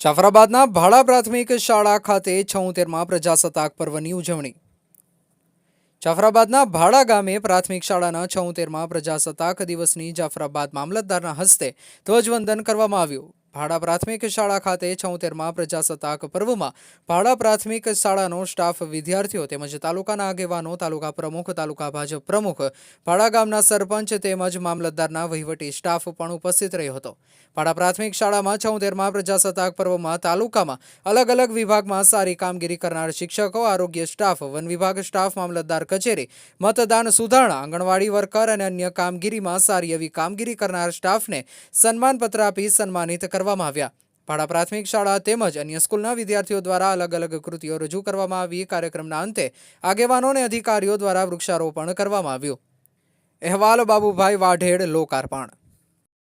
જાફરાબાદના ભાડા પ્રાથમિક શાળા ખાતે છઉતેરમાં પ્રજાસત્તાક પર્વની ઉજવણી. જાફરાબાદના ભાડા ગામે પ્રાથમિક શાળાના છઉતેરમાં પ્રજાસત્તાક દિવસની જાફરાબાદ મામલતદારના હસ્તે ધ્વજવંદન કરવામાં આવ્યું. ભાડા પ્રાથમિક શાળા ખાતે છોતેરમાં પ્રજાસત્તાક પર્વમાં ભાડા પ્રાથમિક શાળાનો સ્ટાફ વિદ્યાર્થીઓ તેમજ તાલુકાના આગેવાનો, તાલુકા પ્રમુખ, તાલુકા ભાજપ પ્રમુખ, ભાડા ગામના સરપંચ તેમજ મામલતદારના વહીવટી સ્ટાફ પણ ઉપસ્થિત રહ્યો હતો. ભાડા પ્રાથમિક શાળામાં છોતેરમાં પ્રજાસત્તાક પર્વમાં તાલુકામાં અલગ અલગ વિભાગમાં સારી કામગીરી કરનાર શિક્ષકો, આરોગ્ય સ્ટાફ, વન વિભાગ સ્ટાફ, મામલતદાર કચેરી, મતદાન સુધારણા, આંગણવાડી વર્કર અને અન્ય કામગીરીમાં સારી એવી કામગીરી કરનાર સ્ટાફને સન્માનપત્ર આપી સન્માનિત કરવામાં આવ્યા. ભાડા પ્રાથમિક શાળા તેમજ અન્ય સ્કૂલના વિદ્યાર્થીઓ દ્વારા અલગ અલગ કૃતિઓ રજૂ કરવામાં આવી. કાર્યક્રમના અંતે આગેવાનો અને અધિકારીઓ દ્વારા વૃક્ષારોપણ કરવામાં આવ્યું. અહેવાલ બાબુભાઈ વાઢેડ, લોકાર્પણ.